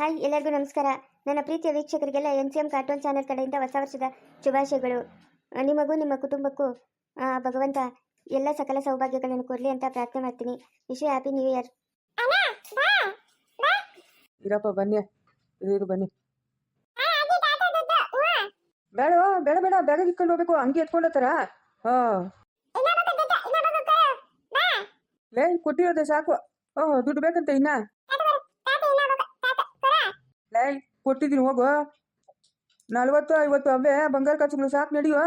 Hi ಎಲ್ಲರಿಗೂ ನಮಸ್ಕಾರ. ನನ್ನ ಪ್ರೀತಿಯ ವೀಕ್ಷಕರಿಗೆಲ್ಲ N C M cartoon channel ಕಡೆಯಿಂದ ಹೊಸ ವರ್ಷದ ಶುಭಾಶಯಗಳು. ನಿಮಗೂ ನಿಮ್ಮ ಕುಟುಂಬಕ್ಕೂ ಆ, ಭಗವಂತ ಎಲ್ಲ ಸಕಲ ಸೌಭಾಗ್ಯಗಳನ್ನು ಕೊಡಲಿ ಅಂತ ಪ್ರಾರ್ಥನೆ ಮಾಡ್ತೀನಿ. Wish happy new year. ಇರಪ್ಪ ಬನ್ನಿ. ಇರು ಬನ್ನಿ. ಬೇಡ ಬೇಡ ಬೇಡ ಬ್ಯಾಗ ಇಟ್ಕೊಂಡು ಹೋಗ್ಬೇಕು. ಹಂಗೆ ಎತ್ಕೊಂಡು ಹೋಗ್ತಾರ? ಹಾ. ಲೇ ಕೊಟ್ಟಿರೋದೆ ಸಾಕು. ಓಹ್ ದುಡ್ಡು ಬೇಕಂತ ಇನ್ನ? ಲೇ ಕೊಟ್ಟಿದ್ದೀನಿ ಹೋಗು. ನಲ್ವತ್ತು, ಐವತ್ತು ಅವೇ, ಬಂಗಾರ ಖರ್ಚುಗಳು ಸಾಕು ನಡೆಯುವ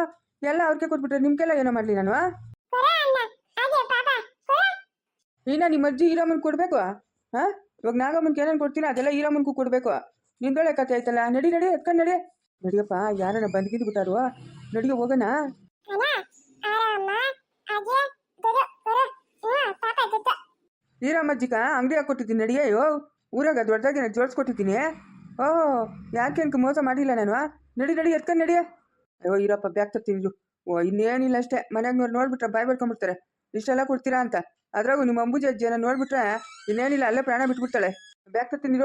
ಎಲ್ಲ ಅವ್ರಿಗೆ ಕೊಟ್ಬಿಟ್ರೆ ನಿಮ್ಗೆಲ್ಲ ಏನೋ ಮಾಡ್ಲಿ ನಾನು ಇನ್ನ ನಿಮ್ಮ ಅಜ್ಜಿ ಈರಮ್ಮನ್ ಕೊಡ್ಬೇಕು ಹಾ ಇವಾಗ ನಾಗಮ್ಮನ್ಗೆ ಏನೇನು ಕೊಡ್ತೀನಿ ಅದೆಲ್ಲ ಈರಮ್ಮನ್ಗೂ ಕೊಡ್ಬೇಕು. ನಿಂದೊಳ್ಳೆ ಕತೆ ಆಯ್ತಲ್ಲ, ನಡಿ ನಡಿ, ಎತ್ಕೊಂಡು ನಡಿ. ನಡಿಯಪ್ಪ, ಯಾರನ್ನ ಬಂದ್ಗಿದ್ ಬಿಟ್ಟಾರು ನಡಿಗೆ ಹೋಗೋಣ. ಈರಮ್ಮಜ್ಜಿಗ ಅಂಗಡಿ ಹಾಕೊಟ್ಟಿದ್ದೀನಿ ನಡಿಯೋ ಊರಾಗ ದೊಡ್ಡದಾಗಿ ಜೋಡಿಸ್ಕೊಟ್ಟಿದ್ದೀನಿ. ಓ, ಯಾಕೆ ಅನ್ಕ ಮೋಸ ಮಾಡಿಲ್ಲ ನಾನು ನಡಿ ನಡಿ, ಎತ್ಕೊಂಡು ನಡಿಯ ಅಯ್ಯೋ, ಇರಪ್ಪ, ಬ್ಯಾಗ್ ತರ್ತೀನಿ ಓ, ಇನ್ನೇನಿಲ್ಲ ಅಷ್ಟೇ. ಮನೆಯಾಗ ನೋಡ್ಬಿಟ್ರೆ ಬಾಯ್ ಬಡ್ಕೊಂಡ್ಬಿಡ್ತಾರೆ ಇಷ್ಟೆಲ್ಲ ಕೊಡ್ತೀರಾ ಅಂತ. ಅದ್ರಾಗೂ ನಿಮ್ಮ ಅಂಬುಜಿ ಅಜ್ಜಿಯನ್ನ ನೋಡ್ಬಿಟ್ರೆ ಇನ್ನೇನಿಲ್ಲ, ಅಲ್ಲೇ ಪ್ರಾಣ ಬಿಟ್ಬಿಡ್ತಾಳೆ. ಬ್ಯಾಗ್ ತರ್ತೀನಿ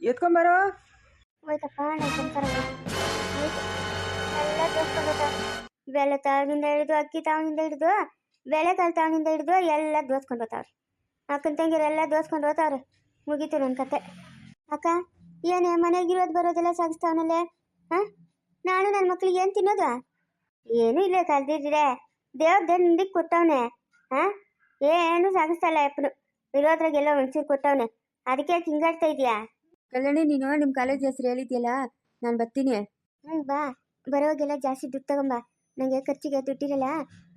ಎತ್ಕೊಂಬಾರೋ ಹೋಯ್ತಪ್ಪ ತಾವಿಂದ ಬೆಳೆ ಹಿಡಿದು, ಅಕ್ಕಿ ತಾವಿಂದ ಹಿಡಿದು ಬೆಳೆಕಾಳು ತಾವಿಂದ ಹಿಡಿದು ಎಲ್ಲ ದೋಸ್ಕೊಂಡು ಹೋಗ್ತಾವ್ರೆ ಅಕ್ಕನ ತಂಗಿರೆಲ್ಲ ದೋಸ್ಕೊಂಡು ಹೋತಾವ್ರಿ ಮುಗೀತು ನನ್ನ ಕತೆ. ಅಕ್ಕ? ಏನೇ ಮನೆಗಿರೋದು ಬರೋದೆಲ್ಲ ಸಾಗಿಸ್ತಾವನಲ್ಲೇ ಹಾಂ? ನಾನು ನನ್ನ ಮಕ್ಳಿಗೆ ಏನು ತಿನ್ನೋದು? ಏನೂ ಇಲ್ಲ ಕಲ್ದಿದ್ರೆ ದೇವ್ರ ನಿಂದಿಗೆ ಕೊಟ್ಟವನೆ. ಹಾಂ? ಏನು ಸಾಗಿಸ್ತಲ್ಲ ಎಪ್ಪನು ಇರೋದ್ರಾಗೆಲ್ಲ ಒಂಚೂರು ಕೊಟ್ಟವನೆ. ಅದಕ್ಕೆ ತಿಂಗಾಡ್ತಾ ಇದೆಯಾ? ಕಲ್ಯಾಣಿ ನೀನು ನಿಮ್ಮ ಕಾಲೇಜ್ ಹೆಸರು ಹೇಳಿದ್ಯಲ್ಲ ನಾನು ಬರ್ತೀನಿ. ಹ್ಞೂ ಬಾ. ಬರೋಗೆಲ್ಲ ಜಾಸ್ತಿ ದುಡ್ಡು ತಗೊಂಬ. ನನಗೆ ಖರ್ಚಿಗೆ ದುಡ್ಡಿರಲ್ಲ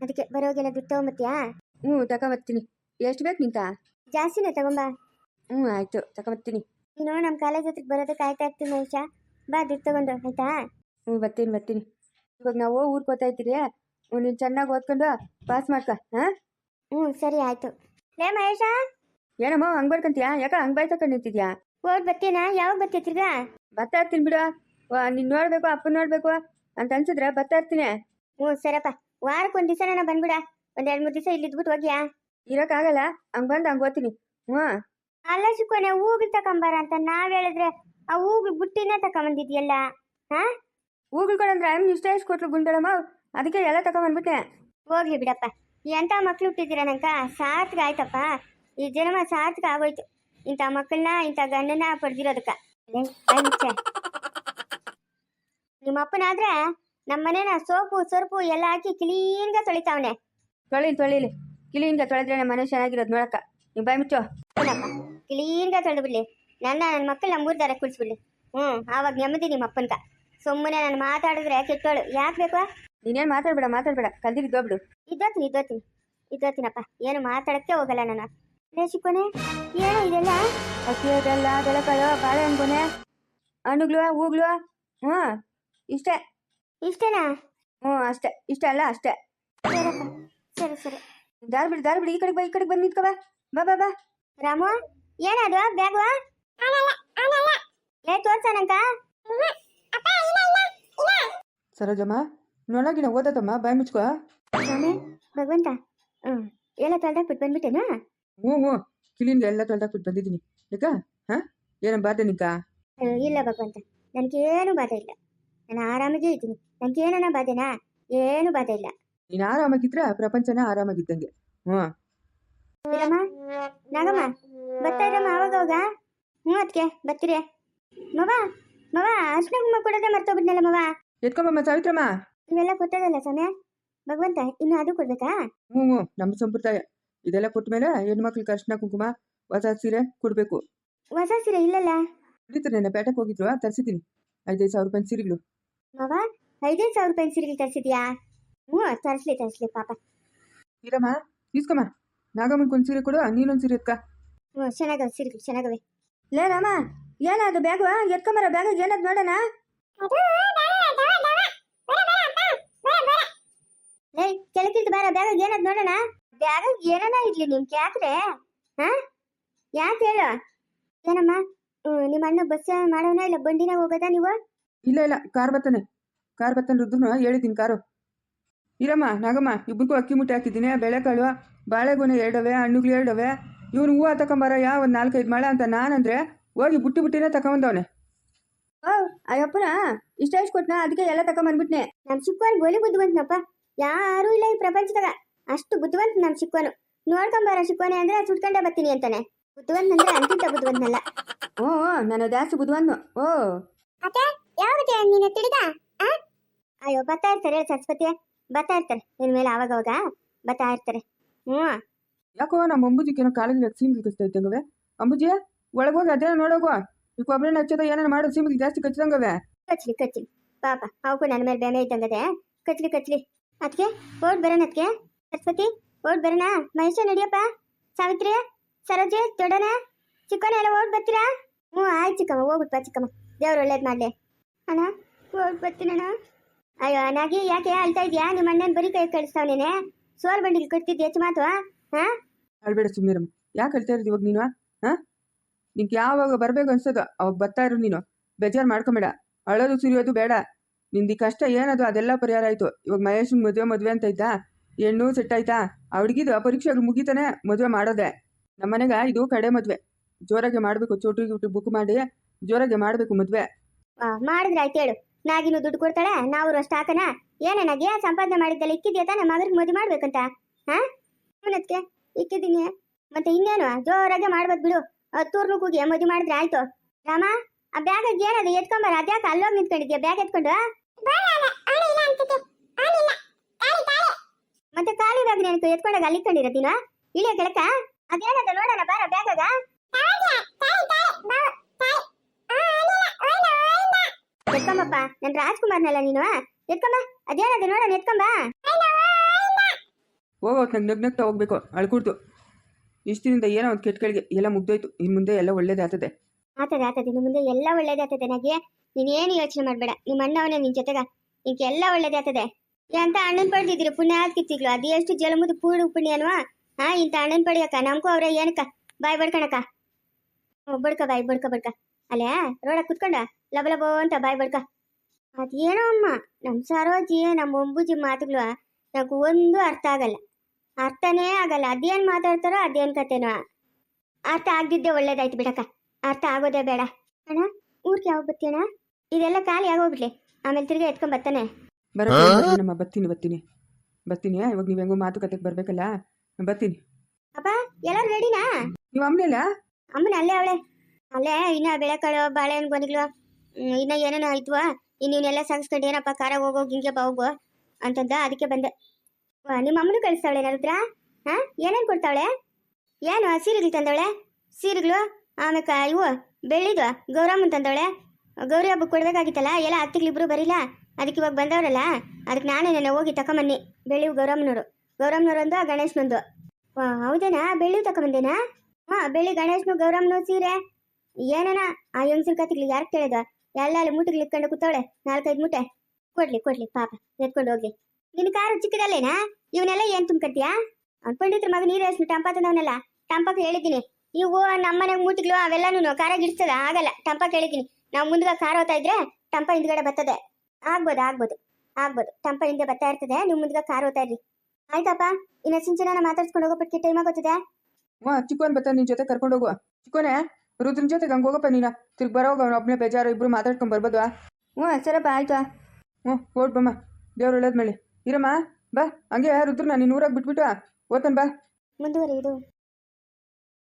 ಅದಕ್ಕೆ ಬರೋಗೆಲ್ಲ ದುಡ್ಡು ತಗೊಂಬತ್ತೀಯಾ? ಹ್ಞೂ ತಗೊಂಬರ್ತೀನಿ ಎಷ್ಟು ಬೇಕು ನಿಂತ? ಜಾಸ್ತಿನೇ ತಗೊಂಬ. ಹ್ಞೂ ಆಯಿತು. ತಗೊಬರ್ತೀನಿ ನೀನು ನಮ್ಮ ಕಾಲೇಜ್ ಹತ್ರಕ್ಕೆ ಬರೋದಕ್ಕೆ ಕಾಯ್ತಾ ಇರ್ತೀನಿ ಮಹೇಶ ಬಾ ದುಡ್ಡು ತಗೊಂಡು ಆಯ್ತಾ? ಹ್ಞೂ ಬರ್ತೀನಿ ಬರ್ತೀನಿ. ಇವಾಗ ನಾವು ಊರಿಗೆ ಹೋಗ್ತಾ ಇದ್ದೀರಿ. ನೀನು ಚೆನ್ನಾಗಿ ಓದ್ಕೊಂಡು ಪಾಸ್ ಮಾಡ್ಕ ಹಾಂ? ಹ್ಞೂ ಸರಿ ಆಯಿತು. ಲೇ ಮಹೇಶ! ಏನಮ್ಮ ಹಂಗೆ ಬರ್ಕಂತೀಯಾ? ಯಾಕೆ ಹಂಗೆ ಬಾಯ್ ತಕೊಂಡು ನಿಂತಿದ್ಯಾ? ಓಡ್ ಬರ್ತೀನಾ ಯಾವಾಗ ಬರ್ತೀಯ ತಿರ್ಗಾ? ಬರ್ತಾ ಇರ್ತೀನಿ ಬಿಡು. ನೀನು ನೋಡಬೇಕು ಅಪ್ಪ ನೋಡಬೇಕು ಅಂತ ಅನ್ಸಿದ್ರೆ ಬರ್ತಾ ಇರ್ತೀನಿ. ಹ್ಞೂ ಸರಪ್ಪ. ವಾರಕ್ಕೆ ಒಂದು ದಿವಸ ನಾನು ಬಂದ್ಬಿಡ. ಒಂದು ಎರಡು ಮೂರು ದಿವಸ ಇಲ್ಲಿ ಇದ್ಬಿಟ್ಟು ಹೋಗ್ಯಾ ಇರೋಕ್ಕಾಗಲ್ಲ ಹಂಗೆ ಬಂದು ಹಂಗೆ ಓದ್ತೀನಿ. ಹ್ಞೂ ಅಲ್ಲ ಕೊನೆ ಹೂಗಿಲ್ ತಕೊಂಬಾರ ಅಂತ ನಾವ್ ಹೇಳಿದ್ರೆ ಆ ಹೂಗಿ ಬುಟ್ಟಿನೇ ತಕೊಂಬಂದಿದ್ಯಲ್ಲ ಹಾಂ? ಹೂಗಳು ಕೊಡಂದ್ರೆ ಅಮ್ಮ ಇಷ್ಟ ಎಷ್ಟು ಕೊಟ್ಲು ಗುಂಡಳಮ್ಮ? ಅದಕ್ಕೆ ಎಲ್ಲ ತಗೊಂಬಂದ್ಬಿಟ್ಟೆ ಹೋಗ್ಲಿ ಬಿಡಪ್ಪ. ಎಂಥ ಮಕ್ಳು ಹುಟ್ಟಿದ್ದೀರ ನಂಕ ಸಾರ್ಥಕ ಆಯ್ತಪ್ಪ. ಈ ಜನ್ಮ ಸಾರ್ಥಕ ಆಗೋಯ್ತು. ಇಂಥ ಮಕ್ಕಳನ್ನ ಇಂಥ ಗಂಡನ ಪಡೆದಿರೋದಕ್ಕ. ನಿಮ್ಮ ಅಪ್ಪನಾದ್ರೆ ನಮ್ಮ ಮನೇನ ಸೋಪು ಸೊರ್ಪು ಎಲ್ಲ ಹಾಕಿ ಕ್ಲೀನ್ಗ ತೊಳಿತಾವನೆ. ತೊಳಿಲಿ ತೊಳಿಲಿ. ಕ್ಲೀನ್ಗ ತೊಳೆದ್ರೆ ಮನೆ ಚೆನ್ನಾಗಿರೋದು ನೋಡಕ್ಕ. ನೀವು ಬಾಯ್ ಮುಚ್ಚೋ. ಕ್ಲೀನ್గా ತೊಳೆದು ಬಿಡ್ಲಿ. ನನ್ನ ನನ್ನ ಮಕ್ಕಳು ನಮ್ಮೂರ್ ದಾರ ಕುಳಿಸ್ಬಿಡ್ಲಿ. ಹ್ಞೂ ಆವಾಗ ನೆಮ್ಮದಿ ನಿಮ್ಮ ಅಪ್ಪನ್ಕ ಸುಮ್ಮನೆ ನಾನು ಮಾತಾಡಿದ್ರೆ ಕೆಟ್ಟೋಳು. ಯಾಕೆ ಬೇಕು ನೀನೇನು ಮಾತಾಡ್ಬೇಡ ಮಾತಾಡ್ಬೇಡ. ಕಲ್ದಿದ್ದು ಹೋಗ್ಬಿಡು ಇದ್ದೋತೀನಿ ಇದ್ದೋತೀನಿ ಇದ್ದೋತೀನಪ್ಪ ಏನು ಮಾತಾಡಕ್ಕೆ ಹೋಗಲ್ಲ ನಾನು. ಲೇ ಏನು ಇದೆಲ್ಲ? ಅಕ್ಕಿ ಬೆಲ್ಲ ಅಣ್ಣ ಕೊನೆ ಹಣ್ಣುಗ್ಳು ಹೂಗಳು? ಹ್ಞೂ ಇಷ್ಟೇ. ಇಷ್ಟೇನಾ? ಹ್ಞೂ ಅಷ್ಟೇ. ಇಷ್ಟ ಅಲ್ಲ ಅಷ್ಟೇ. ಸರಿ ಸರಿ. ದಾರ್ಬಿಡು ದಾರ್ಬಿಡು ದಾರ್ ಬಿಡು. ಈ ಕಡೆಗೆ ಬಾ ಈ ಕಡೆಗೆ ಬಂದು ನಿಂತ್ಕೋ ಬಾ ಬಾ ಬಾ. ರಾಮು? ಏನದು ಬ್ಯಾಗು ಲೇ ತೋರ್ಸನಂಕ ಸರೋಜಮ್ಮ ನೊಳಗಿನ ಓದದಮ್ಮ ಬಾಯ್ ಮುಚ್ಕೋ. ಸ್ವಾಮಿ ಭಗವಂತ ಹ್ಞೂ ಎಲ್ಲ ತೊಳ್ದಾಕ್ಬಿಟ್ಟು ಬಂದ್ಬಿಟ್ಟೇನಾ? ಹ್ಞೂ ಹ್ಞೂ ಕಿಲಿನ್ಗೆ ಎಲ್ಲ ತೊಳ್ದಾಕ್ಬಿಟ್ಟು ಬಂದಿದ್ದೀನಿ. ಯಾಕ? ಹಾಂ? ಏನೋ ಬಾಧೆ ನಿಕ್ಕ ಇಲ್ಲ ಭಗವಂತ ನನಗೇನು ಬಾಧೆ ಇಲ್ಲ. ನಾನು ಆರಾಮಾಗೇ ಇದ್ದೀನಿ. ನನಗೇನನ ಬಾಧೆನಾ? ಏನು ಬಾಧೆ ಇಲ್ಲ. ನೀನು ಆರಾಮಾಗಿದ್ರೆ ಪ್ರಪಂಚನ ಆರಾಮಾಗಿದ್ದಂಗೆ. ಹ್ಞೂ. ನಾಗಮ್ಮ ಬರ್ತಾ ಇರಮ್ಮ ಅವಾಗ ಅವಾಗ ಹ್ಞೂ ಅದಕ್ಕೆ ಬರ್ತೀರಿ. ಮವ ಮವ ಅರ್ಶನ ಕುಂಕುಮ ಕೊಡೋದೇ ಮರ್ತೋಗ್ಬಿಟ್ನಲ್ಲ ಮವ? ಎತ್ಕೊಂಬಮ್ಮ ಸಾವಿತ್ರಮ್ಮ. ಇವೆಲ್ಲ ಕೊಟ್ಟದಲ್ಲ ಸಮಯ ಭಗವಂತ ಇನ್ನು ಅದು ಕೊಡ್ಬೇಕಾ? ಹ್ಞೂ ಹ್ಞೂ ನಮ್ಮ ಸಂಪ್ರದಾಯ. ಇದೆಲ್ಲ ಕೊಟ್ಟ ಮೇಲೆ ಹೆಣ್ಮಕ್ಳಿಗೆ ಅರ್ಶನ ಕುಂಕುಮ ಹೊಸ ಸೀರೆ ಕೊಡಬೇಕು. ಹೊಸ ಸೀರೆ ಇಲ್ಲಲ್ಲ? ಖಂಡಿತ ನೆನ್ನೆ ಪೇಟೆಗೆ ಹೋಗಿದ್ರು ತರಿಸಿದ್ದೀನಿ. ಐದೈದು ಸಾವಿರ ರೂಪಾಯಿ ಸೀರೆಗಳು. ಮವ ಐದೈದು ಸಾವಿರ ರೂಪಾಯಿ ಸೀರೆಗಳು ತರಿಸಿದ್ಯಾ? ಹ್ಞೂ ತರಿಸ್ಲಿ ತರಿಸ್ಲಿ ಪಾಪ. ಇರಮ್ಮ ಇಸ್ಕಮ್ಮ. ಒಂದು ಸೀರೆ ಕೊಡು ನೀನೊಂದು ಸೀರೆ ಎತ್ಕ. ಹ್ಞೂ ಚೆನ್ನಾಗವೆ ಸೀರೆಗಳು ಚೆನ್ನಾಗವೆ ಲೇ ರಾಮ ಏನದು ಬ್ಯಾಗು ಎತ್ಕೊಂಬರ ಬ್ಯಾಗ್ ಏನದು ನೋಡೋಣ? ಲೇ ಕೆಳಕಿಲ್ತು ಬಾರ ಬ್ಯಾಗ್ ಏನದು ನೋಡೋಣ? ಬ್ಯಾಗ್ ಏನನ ಇರ್ಲಿ ನಿಮ್ ಯಾಕ್ರೆ? ಹಾ? ಯಾಕೆ ಹೇಳು? ಏನಮ್ಮ? ನಿಮ್ಮ ಅಣ್ಣ ಬಸ್ ಮಾಡೋಣ ಇಲ್ಲ ಬಂಡಿನ ಹೋಗೋದಾ ನೀವು? ಇಲ್ಲ ಇಲ್ಲ ಕಾರ್ ಬತ್ತಾನೆ. ಕಾರ್ ಬತ್ತಾನೆ ರುದ್ರನು ಹೇಳಿದ್ದೀನಿ ಕಾರು. ಇರಮ್ಮ ನಾಗಮ್ಮ ಇಬ್ಬರಿಗೂ ಅಕ್ಕಿ ಮುಟ್ಟೆ ಹಾಕಿದ್ದೀನಿ. ಬೆಳೆಕಾಳು ಬಾಳೆಗೊನೆ ಎರಡವೆ ಹಣ್ಣುಗಳು ಎರಡವೆ. ಇವನು ಹೂವು ತಗೊಂಬಾರ ಯಾವ ಒಂದು ನಾಲ್ಕೈದು ಮಳೆ ಅಂತ ನಾನಂದ್ರೆ ಹೋಗಿ ಬುಟ್ಟಿ ಬುಟ್ಟಿನೇ ತಗೊಂಬಂದವನೆ ಓ ಅಯ್ಯಪ್ಪನ ಇಷ್ಟ ಇಷ್ಟು ಕೊಟ್ನ? ಅದಕ್ಕೆ ಎಲ್ಲ ತಗೊಂಬಂದ್ಬಿಟ್ನೆ ನಮ್ ಚಿಕ್ಕವನ್ ಗೋಲಿ ಬುದ್ಧಿವಂತನಪ್ಪ. ಯಾರು ಇಲ್ಲ ಈ ಪ್ರಪಂಚದಾಗ. ಅಷ್ಟು ಬುದ್ಧಿವಂತ ನಮ್ ಚಿಕ್ಕವನು. ನೋಡ್ಕೊಂಬಾರ ಚಿಕ್ಕವನೇ ಅಂದ್ರೆ ಸುಟ್ಕೊಂಡೇ ಬರ್ತೀನಿ ಅಂತಾನೆ. ಬುದ್ಧಿವಂತ ಅಂದ್ರೆ ಅಂತಿಂತ ಬುದ್ಧಿವಂತನಲ್ಲ. ಓ ನಾನು ದಾಸು ಬುದ್ಧಿವಂತ ಓ. ಅತ್ತೆ ಯಾವಾಗ ನೀನು ತಿಳಿದ? ಅಯ್ಯೋ ಬರ್ತಾ ಇರ್ತಾರೆ ಸರಸ್ವತಿ ಬರ್ತಾ ಇರ್ತಾರೆ. ನಿನ್ ಮೇಲೆ ಅವಾಗ ಬರ್ತಾ ಇರ್ತಾರೆ. ಹ್ಮ್. ಯಾಕೋ ನಮ್ಮ ಅಂಬುಜಿಗೇನೋ ಕಾಲಿಗೆ ಸೀಮಿಗೆ ಕಚ್ತಾ ಇದ್ದಂಗವೆ ಅಂಬುಜಿ ಒಳಗೋಗಿ ಅದೇನೋ ನೋಡೋಗು. ಈ ಕೊಬ್ಬರಿನ ಹಚ್ಚೋದ ಏನೇನು ಮಾಡೋ ಸೀಮಿಗೆ ಜಾಸ್ತಿ ಕಚ್ಚಿದಂಗವೆ ಕಚ್ಲಿ ಕಚ್ಲಿ. ಪಾಪ ಅವಕ್ಕೂ ನನ್ನ ಮೇಲೆ ಬೆಮೆ ಇದ್ದಂಗದೆ. ಕಚ್ಲಿ ಕಚ್ಲಿ. ಅದಕ್ಕೆ ಓಡ್ ಬರೋಣ ಅದಕ್ಕೆ ಸರಸ್ವತಿ, ಓಡ್ ಬರೋಣ. ಮಹೇಶ ನಡಿಯಪ್ಪ. ಸಾವಿತ್ರಿ, ಸರೋಜಿ ದೊಡ್ಡನ ಚಿಕ್ಕನ ಎಲ್ಲ ಓಡ್ ಬರ್ತೀರಾ? ಹ್ಞೂ, ಆಯ್ತು ಚಿಕ್ಕಮ್ಮ, ಹೋಗ್ಬಿಟ್ಪ ಚಿಕ್ಕಮ್ಮ. ದೇವ್ರು ಒಳ್ಳೇದು ಮಾಡಲಿ. ಅಣ್ಣ ಓಡ್ ಬರ್ತೀನಣ್ಣ ಅಯ್ಯೋ, ನಾಗಿ, ಯಾಕೆ ಅಳ್ತಾ ಇದೆಯಾ? ನಿಮ್ಮ ಅಣ್ಣನ ಬರೀ ಕೈ ಕಳಿಸ್ತಾವನೇನೆ ಸೋಲ್ ಬಂಡಿಗೆ ಕಟ್ತಿದ್ದೆ ಹೆಚ್ಚು ಮಾತು ಹಾ? ಅಳ್ಬೇಡ ಸುಮ್ಮನಿರಮ್ಮ ಯಾಕೆ ಹೇಳ್ತಾ ಇರೋದು ಇವಾಗ ನೀನು ಹಾ? ನಿಂಗೆ ಯಾವಾಗ ಬರಬೇಕು ಅನ್ಸೋದು ಅವಾಗ ಬರ್ತಾ ಇರು ನೀನು. ಬೇಜಾರು ಮಾಡ್ಕೊಂಬೇಡ. ಅಳೋದು ಸುರಿಯೋದು ಬೇಡ. ನಿಂದು ಈ ಕಷ್ಟ ಏನದು ಅದೆಲ್ಲ ಪರಿಹಾರ ಆಯಿತು. ಇವಾಗ ಮಹೇಶ್ ಮದುವೆ ಮದುವೆ ಅಂತ ಆಯ್ತಾ ಹೆಣ್ಣು ಸೆಟ್ ಆಯ್ತಾ ಪರೀಕ್ಷೆ ಪರೀಕ್ಷೆಗಳು ಮುಗಿತಾನೆ ಮದುವೆ ಮಾಡೋದೆ. ನಮ್ಮನೆಗ ಇದು ಕಡೆ ಮದುವೆ. ಜೋರಾಗೆ ಮಾಡಬೇಕು ಚೋಟು ಗಿಟು ಬುಕ್ ಮಾಡಿ ಜೋರಾಗೆ ಮಾಡಬೇಕು ಮದುವೆ. ಆ, ಮಾಡಿದ್ರೆ ಆಯ್ತು ಹೇಳು. ನಾಗಿನ್ನು ದುಡ್ಡು ಕೊಡ್ತಾಳೆ ನಾವು ಅಷ್ಟು ಹಾಕನ? ಏನೇನಾಗಿ ಸಂಪಾದನೆ ಮಾಡಿದ್ದಲ್ಲ ಇಕ್ಕಿದ್ಯಾ ತಾನೆ ಮಗನಿಗೆ ಮದುವೆ ಮಾಡ್ಬೇಕಂತ? ಹಾ? ಅವನದ್ಕೆ ಇಕ್ಕಿದ್ದೀನಿ ಮತ್ತೆ ಇನ್ನೇನು? ಜೋರಾಗೆ ಮಾಡ್ಬೋದು ಬಿಡು. ಹತ್ತೂರ್ನು ಕೂಗಿ ಮದುವೆ ಮಾಡಿದ್ರೆ ಆಯ್ತು. ರಾಮ, ಆ ಬ್ಯಾಗ್ ಏನದು ಎತ್ಕೊಂಬಾರ ಅದ್ಯಾಕೆ ಅಲ್ಲೋಗಿ ನಿಂತ್ಕೊಂಡಿದ್ಯಾ? ಬ್ಯಾಗ್ ಎತ್ಕೊಂಡು ಮತ್ತೆ ಖಾಲಿ ಬ್ಯಾಗ್ ನೆನಪು ಎತ್ಕೊಂಡಾಗ ಅಲ್ಲಿ ಇಟ್ಕೊಂಡಿರತ್ತೀನ ಇಳಿಯ ಕೆಳಕ ಅದೇನದ ನೋಡೋಣ, ಬಾರ ಬ್ಯಾಗಾಗ ಎತ್ಕೊಂಬಪ್ಪ, ನನ್ ರಾಜ್ಕುಮಾರ್ನಲ್ಲ ನೀನು ಎತ್ಕೊಂಬ. ಅದೇನದು ನೋಡೋಣ, ಎತ್ಕೊಂಬ. ಹೋಗೋತ್ ನಂಗೆ ನಗ್ನಗ್ತಾ ಹೋಗ್ಬೇಕು. ಅಳ್ಕೂಡ್ದು ಇಷ್ಟಿನಿಂದ ಏನೋ ಒಂದು ಕೆಟ್ಟಗಳಿಗೆ ಎಲ್ಲ ಮುಗ್ದೋಯ್ತು. ಇನ್ನು ಮುಂದೆ ಎಲ್ಲ ಒಳ್ಳೇದಾಗ್ತದೆ ಆತದೆ ಆತದೆ ಇನ್ನು ಮುಂದೆ ಎಲ್ಲ ಒಳ್ಳೇದಾಗ್ತದೆ ನಗೆ ನನಗೆ ನೀನೇನು ಯೋಚನೆ ಮಾಡಬೇಡ. ನಿಮ್ಮ ನಿನ್ ಜೊತೆಗ. ನಿಂಗೆ ಎಲ್ಲ ಒಳ್ಳೇದೇ ಆಗ್ತದೆ ಅಂತ ಅಣ್ಣನ್ ಪಡೆದಿದ್ದೀರಿ. ಪುಣ್ಯ ಹಾಕಿತ್ತಿಗ್ಲು ಅದು ಎಷ್ಟು ಜಲಮುದ ಪೂರ್ಣ ಪುಣ್ಯ ಅನ್ವಾ ಹಾ, ಇಂತ ಅಣ್ಣನ್ ಪಡೆಯಕ್ಕ. ನಮ್ಗೂ ಅವ್ರೆ ಏನಕ್ಕ? ಬಾಯ್ ಬಡ್ಕಣಕ್ಕ. ಬಡ್ಕ ಬಾಯ್, ಬಡ್ಕ ಬಡ್ಕ. ಅಲ್ಲೇ ರೋಡ ಕುತ್ಕೊಂಡ? ಲಬ, ಲಬೋ ಅಂತ ಬಾಯ್ ಬಡ್ಕ. ಅದೇನೋ ಅಮ್ಮ. ನಮ್ಮ ಸಾರೋಜಿ ನಮ್ಮ ಒಂಬುಜಿ ಮಾತುಗಳು. నాకు ಒಂದು ಅರ್ಥ ಆಗಲ್ಲ. ಅರ್ಥನೇ ಆಗಲ್ಲ. ಅದೇನ್ ಮಾತಾಡ್ತಾರೋ ಅದೇನ್ ಕತೆನೋ ಅರ್ಥ ಆಗದಿದ್ದೆ ಒಳ್ಳೇದಾಯ್ತು ಬಿಡಕ್ಕ. ಅರ್ಥ ಆಗೋದೇ ಬೇಡ. ಅಣ್ಣ ಊರ್ಗೆ ಯಾವಾಗ ಬತ್ತೀಣ ಇದೆಲ್ಲ ಖಾಲಿ ಆಗೋಗ್ಬಿಡ್ಲಿ ಆಮೇಲೆ ತಿರ್ಗಿ ಎತ್ಕೊಂಡ್ ಬರ್ತಾನೆ. ನಮ್ಮ ಬತ್ತೀನಿ ಬತ್ತೀನಿ ಬರ್ತೀನಿ ಇವಾಗ ನೀವು ಹೆಂಗೋ ಮಾತುಕತೆಗೆ ಬರ್ಬೇಕಲ್ಲ? ಬತ್ತೀನಿ ಅಪ್ಪ ಎಲ್ಲರೂ ರೆಡಿನಾ? ನೀವು ಅಮ್ಮನೆಲ್ಲ ಅಮ್ಮನ ಅಲ್ಲೇ ಅವಳೆ. ಅಲ್ಲೇ ಇನ್ನ ಬೆಳೆಕಾಳು ಬಾಳೆಹಣ್ಣು ಗೊನೆಗಳು ಇನ್ನ ಏನೇನೋ ಆಯ್ತುವ. ಇನ್ನು ಸಂಸ್ಕೊಂಡು ಸಂಗ್ಸ್ಕೊಂಡು ಏನಪ್ಪ ಖಾರ ಹೋಗೋ ಗಿಂಗೆ ಬಾ ಹೋಗು ಅಂತಂದ ಅದಕ್ಕೆ ಬಂದೆ. ನಿಮ್ಮ ಅಮ್ಮನೂ ಕಳಿಸ್ತಾವಳೆ ಹತ್ರ? ಹಾ? ಏನೇನು ಕೊಡ್ತಾವಳೆ? ಏನು, ಸೀರೆಗಳು ತಂದವಳೆ? ಸೀರೆಗಳು? ಆಮೇಲೆ ಇವು, ಬೆಳ್ಳಿದು, ಗೌರಮ್ಮನ್ ತಂದವಳೆ? ಗೌರಿ ಹಬ್ಬಕ್ಕೆ ಕೊಡ್ಬೇಕಾಗಿತ್ತಲ್ಲ, ಎಲ್ಲ ಅತ್ತಿಗಳಿಬ್ರು ಬರೀಲ್ಲ ಅದಕ್ಕೆ ಇವಾಗ ಬಂದವರಲ್ಲ? ಅದಕ್ಕೆ ನಾನೇ ನೆನೆ ಹೋಗಿ ತಕೊಂಬನ್ನಿ ಬೆಳ್ಳಿ ಗೌರಮ್ಮನವರು. ಗೌರಮ್ಮನವರೊಂದು ಗಣೇಶನೊಂದು. ಹೌದೇನಾ? ಬೆಳ್ಳಿ ತಕೊಂಬಂದೇನಾ? ಹಾ, ಬೆಳ್ಳಿ, ಗಣೇಶನು, ಗೌರಮ್ಮನ ಸೀರೆ. ಏನನ? ಆ ಹೆಂಗಸರು ಕತಿಗ್ಲಿ ಯಾರು ಕೇಳಿದ ಎಲ್ಲ ಅಲ್ಲಿ ಮೂಟೆಗಳು ಇಟ್ಕೊಂಡು ಕೂತವಳೆ, ನಾಲ್ಕೈದು ಮೂಟೆ. ಕೊಡ್ಲಿ ಕೊಡ್ಲಿ, ಪಾಪ, ಎತ್ಕೊಂಡು ಹೋಗ್ಲಿ. ನಿನ್ನ ಕಾರು ಚಿಕ್ಕದಲ್ಲೇನಾ? ಇವನ್ನೆಲ್ಲ ಏನ್ ತುಂಬ್ಕತ್ತೀಯಾ? ಅನ್ಕೊಂಡಿದ್ರ ಪಂಡಿತ್ರ ಮಗ ನೀರು ಎಷ್ಟು ಟಂಪ ತಂದವನಲ್ಲ. ಟಂಪಕ್ ಹೇಳಿದ್ದೀನಿ. ಇವು ನಮ್ಮನೆ ಅವೆಲ್ಲ ಅವೆಲ್ಲನೂ ಕಾರಾಗ ಇಡ್ತದ ಆಗಲ್ಲ. ಟಂಪಕ್ ಹೇಳಿದ್ದೀನಿ. ನಾವು ಮುಂದ್ಗ ಕಾರ್ ಹೋಗ್ತಾ ಇದ್ರೆ ಟಂಪ ಹಿಂದ್ಗಡೆ ಬರ್ತದೆ. ಆಗ್ಬೋದು ಆಗ್ಬೋದು ಆಗ್ಬೋದು. ಟಂಪ ಹಿಂದೆ ಬರ್ತಾ ಇರ್ತದೆ ನೀವು ಮುಂದ್ಗ ಕಾರ್ ಹೋಗ್ತಾ ಇರ್ರಿ. ಆಯ್ತಪ್ಪ ಇನ್ನ ಸಿಂಚನ ಮಾತಾಡ್ಸ್ಕೊಂಡು ಹೋಗೋಪಟ್ಟಿ ಟೈಮ್ ಆಗುತ್ತದೆ ಹಾ ಚಿಕ್ಕೋನ್ ಬರ್ತಾನೆ ನಿನ್ ಜೊತೆ ಕರ್ಕೊಂಡು ಹೋಗುವ ಚಿಕ್ಕೋನೆ ರುದ್ರನ್ ಜೊತೆ ಹಂಗೆ ಹೋಗಪ್ಪ ನೀನು? ತಿರ್ಗಿ ಬರೋ ಅವ್ನು ಒಬ್ಬನೇ ಬೇಜಾರು ಇಬ್ರು ಮಾತಾಡ್ಕೊಂಡು ಬರ್ಬೋದು ಹ್ಞೂ ಸರಪ್ಪ ಆಯ್ತು. ಹ್ಞೂ ಓಟ್ ಬಮ್ಮ. ದೇವ್ರು ಒಳ್ಳೇದು ಇರಮ್ಮ ಬಾ ಹಂಗೆ ರುದ್ರನ ನೀನು ಊರಾಗ ಬಿಟ್ಬಿಟ್ಟು ಓದ್ತಾನೆ ಬಾ.